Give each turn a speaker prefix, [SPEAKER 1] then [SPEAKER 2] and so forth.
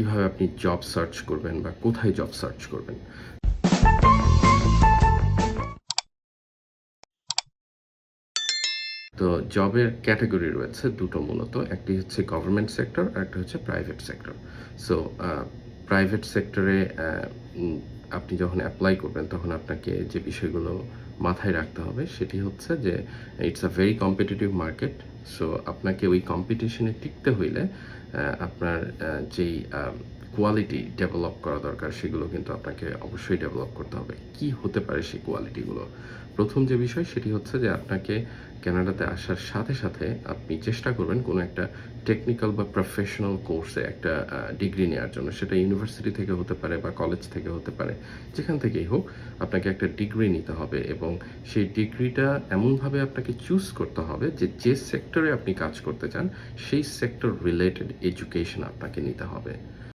[SPEAKER 1] কীভাবে আপনি job search করবেন বা কোথায় জব সার্চ করবেন? তো জবের ক্যাটাগরি রয়েছে দুটো মূলত, একটি হচ্ছে গভর্নমেন্ট সেক্টর আর একটা হচ্ছে প্রাইভেট সেক্টর সো প্রাইভেট সেক্টরে আপনি যখন অ্যাপ্লাই করবেন, তখন আপনাকে যে বিষয়গুলো মাথায় রাখতে হবে, সেটি হচ্ছে যে it's a very competitive market so আপনাকে ওই কম্পিটিশনে টিকতে হইলে আপনার যেই কোয়ালিটি ডেভেলপ করা দরকার, সেগুলো কিন্তু আপনাকে অবশ্যই ডেভেলপ করতে হবে। কি হতে পারে সেই কোয়ালিটিগুলো প্রথম যে বিষয় সেটি হচ্ছে যে আপনাকে কানাডাতে আসার সাথে সাথে আপনি চেষ্টা করবেন কোনো একটা টেকনিক্যাল বা প্রফেশনাল কোর্সে একটা ডিগ্রি নেওয়ার জন্য। সেটা ইউনিভার্সিটি থেকে হতে পারে বা কলেজ থেকে হতে পারে, যেখান থেকেই হোক আপনাকে একটা ডিগ্রি নিতে হবে এবং সেই ডিগ্রিটা এমনভাবে আপনাকে চুজ করতে হবে যে যে সেক্টরে আপনি কাজ করতে চান, সেই সেক্টর রিলেটেড এডুকেশন আপনাকে নিতে হবে।